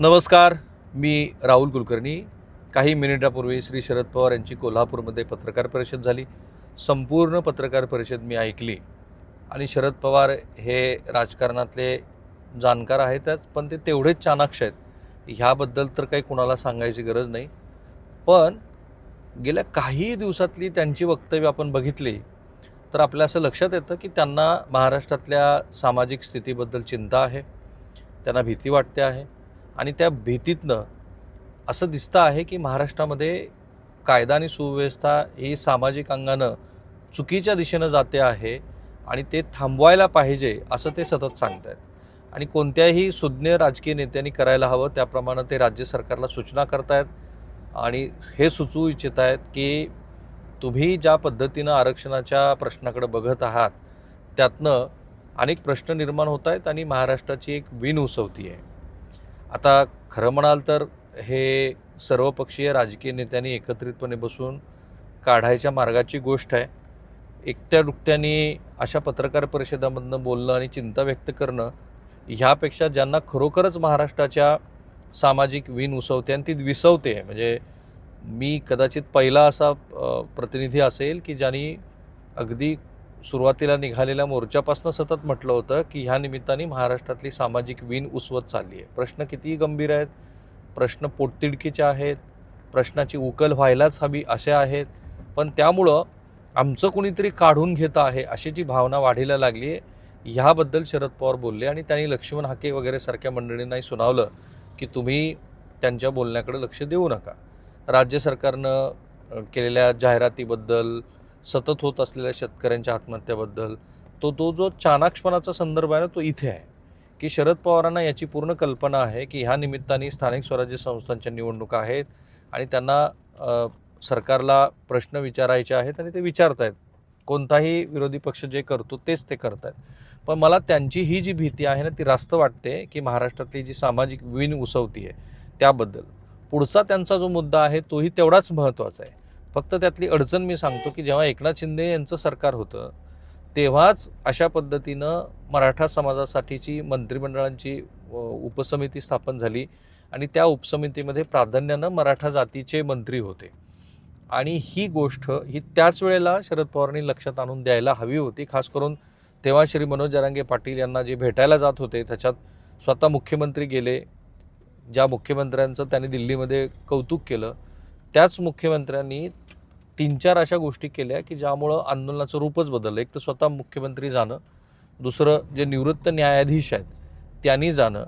नमस्कार मी राहुल कुलकर्णी. काही मिनिटापूर्वी श्री शरद पवार यांची कोल्हापूरमध्ये पत्रकार परिषद झाली. संपूर्ण पत्रकार परिषद मी ऐकली. आणि शरद पवार हे राजकारणातले जाणकार आहेतच पण ते तेवढेच चाणाक्ष आहेत. ह्याबद्दल तर काही कुणाला सांगायची गरज नाही. पण गेल्या काही दिवसातली त्यांची वक्तव्य आपण बघितली तर आपल्या असं लक्षात येतं की त्यांना महाराष्ट्रातल्या सामाजिक स्थितीबद्दल चिंता आहे त्यांना भीती वाटते आहे. आणि त्या भीतीतनं असं दिसतं आहे की महाराष्ट्रामध्ये कायदा आणि सुव्यवस्था ही सामाजिक अंगानं चुकीच्या दिशेनं जाते आहे आणि ते थांबवायला पाहिजे असं ते सतत सांगत आहेत आणि कोणत्याही सुज्ञ राजकीय नेत्यांनी करायला हवं त्याप्रमाणे ते राज्य सरकारला सूचना करतायत आणि हे सुचवू इच्छित आहेत की तुम्ही ज्या पद्धतीनं आरक्षणाच्या प्रश्नाकडे बघत आहात त्यातनं अनेक प्रश्न निर्माण होत आहेत आणि महाराष्ट्राची एक विण उसवती आहे आता खरं म्हणाल तर हे सर्वपक्षीय राजकीय नेत्यांनी एकत्रितपणे बसून काढायच्या मार्गाची गोष्ट आहे. एकट्या दुकट्याने अशा पत्रकार परिषदामधनं बोलणं आणि चिंता व्यक्त करणं ह्यापेक्षा ज्यांना खरोखरच महाराष्ट्राच्या सामाजिक विण उसवते आणि ती विसवते म्हणजे मी कदाचित पहिला असा प्रतिनिधी असेल की ज्यांनी अगदी सुरुवातीला निघालेल्या मोर्चापासून सतत म्हटलं होतं की ह्या निमित्ताने महाराष्ट्रातली सामाजिक विण उसवत चालली आहे. प्रश्न कितीही गंभीर आहेत प्रश्न पोटतिडकीचे आहेत प्रश्नाची उकल व्हायलाच हवी असे आहेत पण त्यामुळं आमचं कुणीतरी काढून घेतं आहे अशी जी भावना वाढीला लागली आहे ह्याबद्दल शरद पवार बोलले आणि त्यांनी लक्ष्मण हाके वगैरे सारख्या मंडळींनाही सुनावलं की तुम्ही त्यांच्या बोलण्याकडे लक्ष देऊ नका. राज्य सरकारनं केलेल्या जाहिरातीबद्दल सतत होत असलेल्या शेतकऱ्यांच्या आत्महत्याबद्दल तो तो जो चाणाक्षपणाचा संदर्भ आहे ना तो इथे आहे. की शरद पवारांना याची पूर्ण कल्पना आहे की ह्या निमित्ताने स्थानिक स्वराज्य संस्थांच्या निवडणुका आहेत आणि त्यांना सरकारला प्रश्न विचारायचे आहेत आणि ते विचारत आहेत कोणताही विरोधी पक्ष जे करतो तेच ते करत आहेत पण मला त्यांची ही जी भीती आहे ना ती रास्त वाटते की महाराष्ट्रातली जी सामाजिक विण उसवती आहे त्याबद्दल. पुढचा त्यांचा जो मुद्दा आहे तोही तेवढाच महत्त्वाचा आहे. फक्त त्यातली अडचण मी सांगतो की जेव्हा एकनाथ शिंदे यांचं सरकार होतं तेव्हाच अशा पद्धतीनं मराठा समाजासाठीची मंत्रिमंडळांची उपसमिती स्थापन झाली आणि त्या उपसमितीमध्ये प्राधान्यानं मराठा जातीचे मंत्री होते. आणि ही गोष्ट ही त्याच वेळेला शरद पवारांनी लक्षात आणून द्यायला हवी होती खास करून तेव्हा श्री मनोज जरांगे पाटील यांना जे भेटायला जात होते त्याच्यात स्वतः मुख्यमंत्री गेले ज्या मुख्यमंत्र्यांचं त्यांनी दिल्लीमध्ये कौतुक केलं त्याच मुख्यमंत्र्यांनी तीन चार अशा गोष्टी केल्या की ज्यामुळं आंदोलनाचं रूपच बदललं. एक तर स्वतः मुख्यमंत्री जाणं दुसरं जे निवृत्त न्यायाधीश आहेत त्यांनी जाणं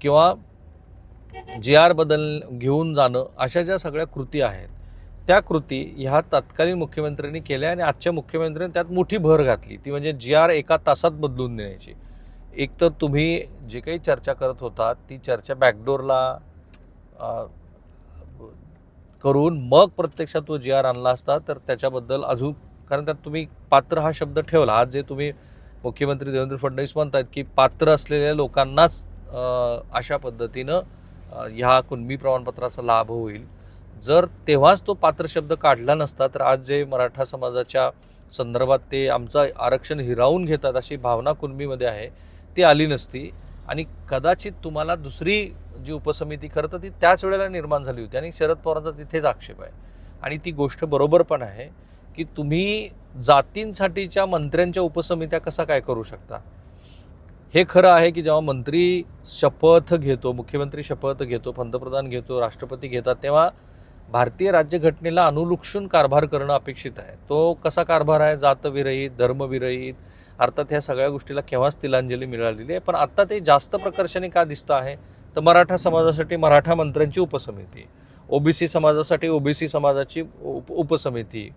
किंवा जे आर बदल घेऊन जाणं अशा ज्या सगळ्या कृती आहेत त्या कृती ह्या तत्कालीन मुख्यमंत्र्यांनी केल्या आणि आजच्या मुख्यमंत्र्यांनी त्यात मोठी भर घातली. ती म्हणजे जी आर एका तासात बदलून देण्याची. एक तर तुम्ही जे काही चर्चा करत होता ती चर्चा बॅकडोरला करून मग प्रत्यक्षात तो जी आर आणला असता तर त्याच्याबद्दल अजून कारण त्यात तुम्ही पात्र हा शब्द ठेवला. आज जे तुम्ही मुख्यमंत्री देवेंद्र फडणवीस म्हणतात की पात्र असलेल्या लोकांनाच अशा पद्धतीनं ह्या कुणबी प्रमाणपत्राचा लाभ होईल. जर तेव्हाच तो पात्र शब्द काढला नसता तर आज जे मराठा समाजाच्या संदर्भात ते आमचं आरक्षण हिरावून घेतात अशी भावना कुणबीमध्ये आहे ती आली नसती. आणि कदाचित तुम्हाला दुसरी जी उपसमिती खरं तर ती त्याच वेळेला निर्माण झाली होती आणि शरद पवारांचा तिथेच आक्षेप आहे. आणि ती गोष्ट बरोबर पण आहे की तुम्ही जातींसाठीच्या मंत्र्यांच्या उपसमित्या कसा काय करू शकता? हे खरं आहे की जेव्हा मंत्री शपथ घेतो मुख्यमंत्री शपथ घेतो पंतप्रधान घेतो राष्ट्रपती घेतात तेव्हा भारतीय राज्यघटनेला अनुलक्षून कारभार करणं अपेक्षित आहे. तो कसा कारभार आहे? जातविरहित धर्मविरहित? अर्थात ह्या सगळ्या गोष्टीला केव्हाच तिलांजली मिळालेली आहे पण आत्ता ते जास्त प्रकर्षाने का दिसतं आहे? तर मराठा समाजासाठी मराठा मंत्र्यांची उपसमिती ओबीसी समाजासाठी ओबीसी समाजाची उप उपसमिती.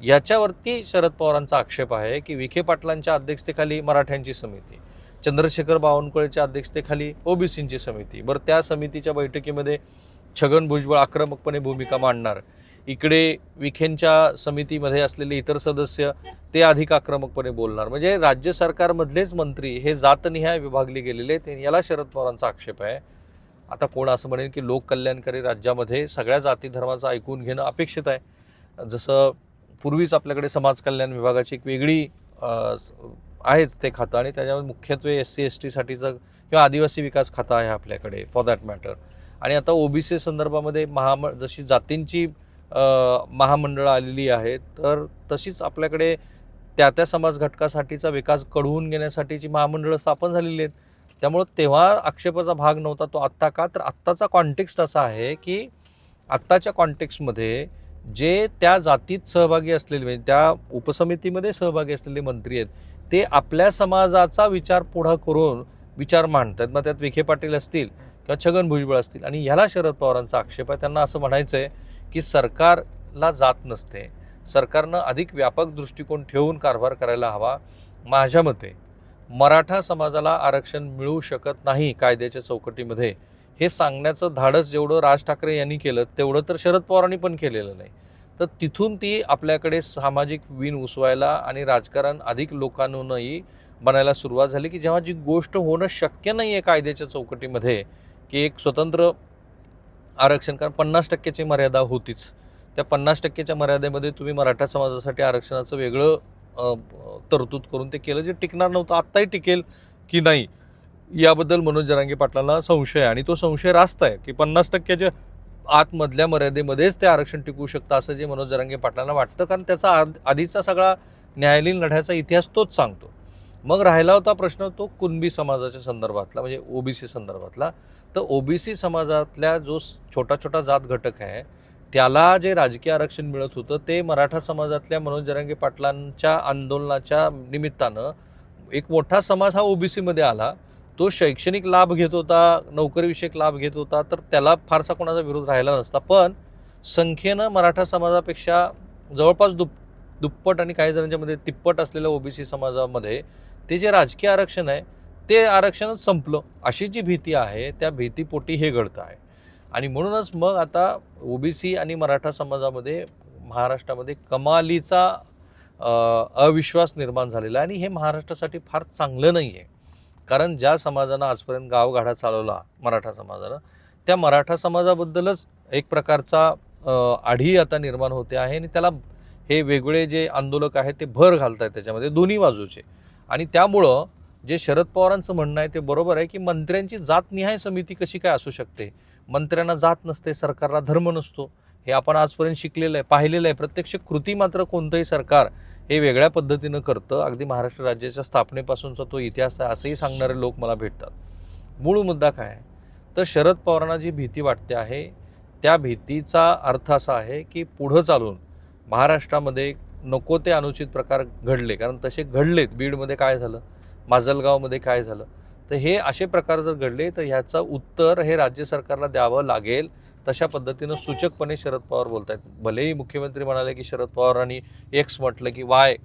याच्यावरती शरद पवारांचा आक्षेप आहे की विखे पाटलांच्या अध्यक्षतेखाली मराठ्यांची समिती चंद्रशेखर बावनकुळेच्या अध्यक्षतेखाली ओबीसींची समिती. बरं त्या समितीच्या बैठकीमध्ये छगन भुजबळ आक्रमकपणे भूमिका मांडणार. इकडे विखेंच्या समितीमध्ये असलेले इतर सदस्य ते अधिक आक्रमकपणे बोलणार. म्हणजे राज्य सरकारमधलेच मंत्री हे जातनिहाय विभागले गेलेले आहेत याला शरद पवारांचा आक्षेप आहे. आता कोण असं म्हणेन की लोककल्याणकारी राज्यामध्ये सगळ्या जाती धर्माचं ऐकून घेणं अपेक्षित आहे. जसं पूर्वीच आपल्याकडे समाज कल्याण विभागाची एक वेगळी आहेच ते खातं आणि त्याच्यामध्ये मुख्यत्वे एस सी एस टीसाठीचं किंवा आदिवासी विकास खातं आहे आपल्याकडे फॉर दॅट मॅटर आणि आता ओबीसी संदर्भामध्ये महाम जशी जातींची महामंडळं आलेली आहेत तर तशीच आपल्याकडे त्या त्या समाज घटकासाठीचा विकास कढवून घेण्यासाठीची महामंडळं स्थापन झालेली आहेत. त्यामुळं तेव्हा आक्षेपाचा भाग नव्हता तो आत्ता का? तर आत्ताचा कॉन्टेक्स्ट असा आहे की आत्ताच्या कॉन्टेक्स्टमध्ये जे त्या जातीत सहभागी असलेले म्हणजे त्या उपसमितीमध्ये सहभागी असलेले मंत्री आहेत ते आपल्या समाजाचा विचार पुढं करून विचार मांडतात. मग त्यात विखे पाटील असतील किंवा छगन भुजबळ असतील आणि ह्याला शरद पवारांचा आक्षेप आहे. त्यांना असं म्हणायचं आहे की सरकारला जात नसते. सरकारनं अधिक व्यापक दृष्टिकोन ठेवून कारभार करायला हवा. माझ्या मते मराठा समाजाला आरक्षण मिळू शकत नाही कायद्याच्या चौकटीमध्ये. हे सांगण्याचं धाडस जेवढं राज ठाकरे यांनी केलं तेवढं तर शरद पवारांनी पण केलेलं नाही. तर तिथून ती आपल्याकडे सामाजिक विण उसवायला आणि राजकारण अधिक लोकांहूनही बनायला सुरुवात झाली की जेव्हा जी गोष्ट होणं शक्य नाही आहे कायद्याच्या चौकटीमध्ये की एक स्वतंत्र आरक्षण कारण पन्नास टक्क्याची मर्यादा होतीच. त्या पन्नास टक्क्याच्या मर्यादेमध्ये तुम्ही मराठा समाजासाठी आरक्षणाचं वेगळं तरतूद करून ते केलं जे टिकणार नव्हतं आत्ताही टिकेल की नाही याबद्दल मनोज जरांगे पाटलांना संशय आहे. आणि तो संशय रास्त आहे की पन्नास टक्क्याच्या आतमधल्या मर्यादेमध्येच ते आरक्षण टिकू शकतं असं जे मनोज जरांगे पाटलांना वाटतं. कारण त्याचा आधीचा सगळा न्यायालयीन लढ्याचा इतिहास तोच सांगतो. मग राहिला होता प्रश्न तो कुणबी समाजाच्या संदर्भातला म्हणजे ओबीसी संदर्भातला. तर ओबीसी समाजातल्या जो छोटा छोटा जात घटक आहे त्याला जे राजकीय आरक्षण मिळत होतं ते मराठा समाजातल्या मनोज जरांगे पाटलांच्या आंदोलनाच्या निमित्तानं एक मोठा समाज हा ओबीसीमध्ये आला. तो शैक्षणिक लाभ घेत होता नोकरीविषयक लाभ घेत होता तर त्याला फारसा कोणाचा विरोध राहिला नसता. पण संख्येनं मराठा समाजापेक्षा जवळपास दुप दुप्पट आणि काही जणांच्यामध्ये तिप्पट असलेल्या ओबीसी समाजामध्ये ते जे राजकीय आरक्षण आहे ते आरक्षणच संपलं. अशी जी भीती आहे त्या भीतीपोटी हे घडतं आहे. आणि म्हणूनच मग आता ओबीसी आणि मराठा समाजामध्ये महाराष्ट्रामध्ये कमालीचा अविश्वास निर्माण झालेला आहे आणि हे महाराष्ट्रासाठी फार चांगलं नाही आहे. कारण ज्या समाजानं आजपर्यंत गावगाडा चालवला मराठा समाजानं त्या मराठा समाजाबद्दलच एक प्रकारचा आढी आता निर्माण होते आहे आणि त्याला हे वेगळे जे आंदोलक आहेत ते भर घालत आहेत त्याच्यामध्ये दोन्ही बाजूचे. आणि त्यामुळं जे शरद पवारांचं म्हणणं आहे ते बरोबर आहे की मंत्र्यांची जातनिहाय समिती कशी काय असू शकते? मंत्र्यांना जात नसते सरकारला धर्म नसतो. हे आपण आजपर्यंत शिकलेलं आहे पाहिलेलं आहे. प्रत्यक्ष कृती मात्र कोणतंही सरकार हे वेगळ्या पद्धतीनं करतं. अगदी महाराष्ट्र राज्याच्या स्थापनेपासूनचा तो इतिहास आहे असंही सांगणारे लोक मला भेटतात. मूळ मुद्दा काय? आहे तर शरद पवारांना जी भीती वाटते आहे त्या भीतीचा अर्थ असा आहे की पुढं चालून महाराष्ट्रामध्ये नको ते अनुचित प्रकार घडले. कारण तसे घडलेत. बीडमध्ये काय झालं? माजलगावमध्ये काय झालं? तर हे असे प्रकार जर घडले तर ह्याचं उत्तर हे राज्य सरकारला द्यावं लागेल. तशा पद्धतीनं सूचकपणे शरद पवार बोलत आहेत भलेही मुख्यमंत्री म्हणाले की शरद पवारांनी एक्स म्हटलं की वाय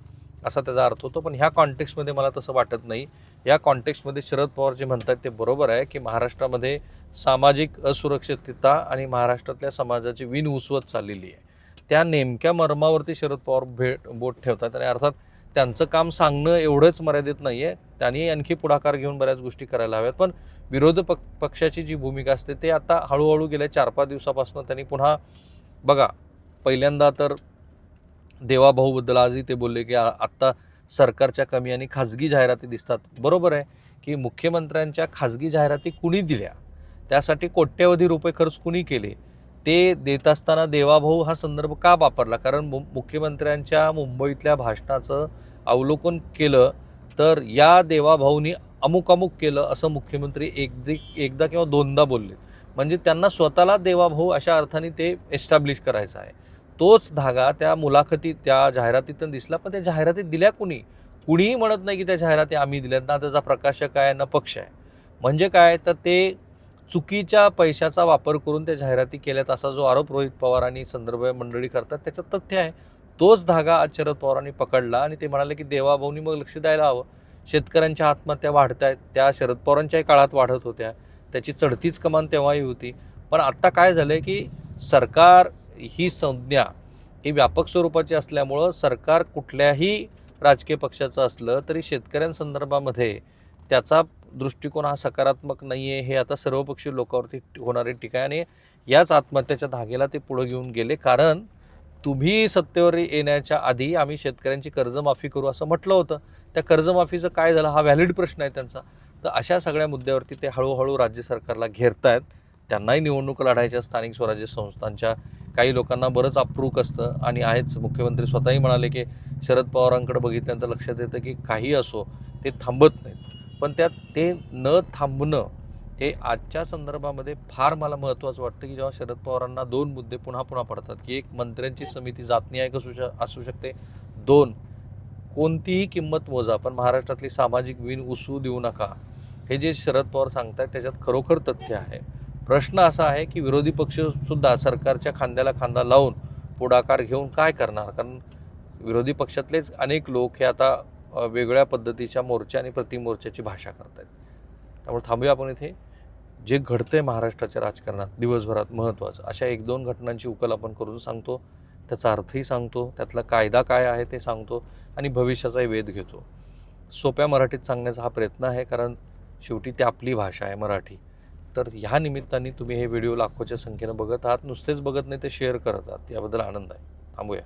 असा त्याचा अर्थ होतो पण ह्या कॉन्टेक्स्टमध्ये मला तसं वाटत नाही. या कॉन्टेक्स्टमध्ये शरद पवार जे म्हणतात ते बरोबर आहे की महाराष्ट्रामध्ये सामाजिक असुरक्षितता आणि महाराष्ट्रातल्या समाजाची विन उसवत चाललेली आहे. त्या नेमक्या मर्मावरती शरद पवार भेट बोट ठेवतात आणि अर्थात त्यांचं काम सांगणं एवढंच मर्यादित नाही आहे त्यांनी आणखी पुढाकार घेऊन बऱ्याच गोष्टी करायला हव्यात. पण विरोध पक पक्षाची जी भूमिका असते ते आता हळूहळू गेल्या चार पाच दिवसापासून त्यांनी पुन्हा बघा पहिल्यांदा तर देवाभाऊबद्दल आजही ते बोलले की आत्ता सरकारच्या कमी आणि खाजगी जाहिराती दिसतात. बरोबर आहे की मुख्यमंत्र्यांच्या खाजगी जाहिराती कुणी दिल्या? त्यासाठी कोट्यवधी रुपये खर्च कुणी केले? ते देत असताना देवाभाऊ हा संदर्भ का वापरला? कारण मु मुख्यमंत्र्यांच्या मुंबईतल्या भाषणाचं अवलोकन केलं तर या देवाभाऊनी अमुक अमुक केलं असं मुख्यमंत्री एकदी एकदा किंवा दोनदा बोलले. म्हणजे त्यांना स्वतःला देवाभाऊ अशा अर्थाने ते एस्टॅब्लिश करायचं आहे. तोच धागा त्या मुलाखतीत त्या जाहिरातीतून दिसला पण त्या जाहिरातीत दिल्या कुणी? कुणीही म्हणत नाही की त्या जाहिराती आम्ही दिल्यात ना त्याचा प्रकाशक आहे ना पक्ष आहे. म्हणजे काय? तर ते चुकीच्या पैशाचा वापर करून त्या जाहिराती केल्यात असा जो आरोप रोहित पवार आणि संदर्भ मंडळी करतात त्याचं तथ्य आहे तोच धागा आज शरद पवारांनी पकडला आणि ते म्हणाले की देवाभाऊनी मग लक्ष द्यायला हवं. शेतकऱ्यांच्या आत्महत्या वाढत आहेत त्या शरद पवारांच्याही काळात वाढत होत्या. त्याची चढतीच कमान तेव्हाही होती. पण आत्ता काय झालं आहे की सरकार ही संज्ञा ही व्यापक स्वरूपाची असल्यामुळं सरकार कुठल्याही राजकीय पक्षाचं असलं तरी शेतकऱ्यांसंदर्भामध्ये त्याचा दृष्टिकोन हा सकारात्मक नाही आहे हे आता सर्वपक्षीय लोकांवरती होणारी टीका आहे आणि याच आत्महत्याच्या धागेला ते पुढं घेऊन गेले. कारण तुम्ही सत्तेवर येण्याच्या आधी आम्ही शेतकऱ्यांची कर्जमाफी करू असं म्हटलं होतं. त्या कर्जमाफीचं काय झालं हा व्हॅलिड प्रश्न आहे त्यांचा. तर अशा सगळ्या मुद्द्यावरती ते हळूहळू राज्य सरकारला घेरतायत. त्यांनाही निवडणूक लढायच्या स्थानिक स्वराज्य संस्थांच्या काही लोकांना बरंच अप्रूक असतं. आणि आहेच मुख्यमंत्री स्वतःही म्हणाले की शरद पवारांकडे बघितल्यानंतर लक्षात येतं की काही असो ते थांबत नाहीत. पण त्यात ते न थांबणं हे आजच्या संदर्भामध्ये फार मला महत्त्वाचं वाटतं की जेव्हा शरद पवारांना दोन मुद्दे पुन्हा पुन्हा पडतात की एक मंत्र्यांची समिती जातनिहायक असू श असू शकते. दोन कोणतीही किंमत मोजा पण महाराष्ट्रातली सामाजिक विण उसू देऊ नका. हे जे शरद पवार सांगतायत त्याच्यात खरोखर तथ्य आहे. प्रश्न असा आहे की विरोधी पक्षसुद्धा सरकारच्या खांद्याला खांदा लावून पुढाकार घेऊन काय करणार? कारण विरोधी पक्षातलेच अनेक लोक हे आता वेगळ्या पद्धतीच्या मोर्चा आणि प्रतिमोर्चाची भाषा करत आहेत त्यामुळे थांबूया आपण इथे. जे घडतंय महाराष्ट्राच्या राजकारणात दिवसभरात महत्त्वाचं. अशा एक दोन घटनांची उकल आपण करून सांगतो. त्याचा अर्थही सांगतो. त्यातला कायदा काय आहे ते सांगतो. आणि भविष्याचाही वेध घेतो. सोप्या मराठीत सांगण्याचा हा प्रयत्न आहे कारण शेवटी ती आपली भाषा आहे मराठी. तर ह्या निमित्ताने तुम्ही हे व्हिडिओ लाखोच्या संख्येनं बघत आहात. नुसतेच बघत नाही ते शेअर करत आहात. याबद्दल आनंद आहे. थांबूया.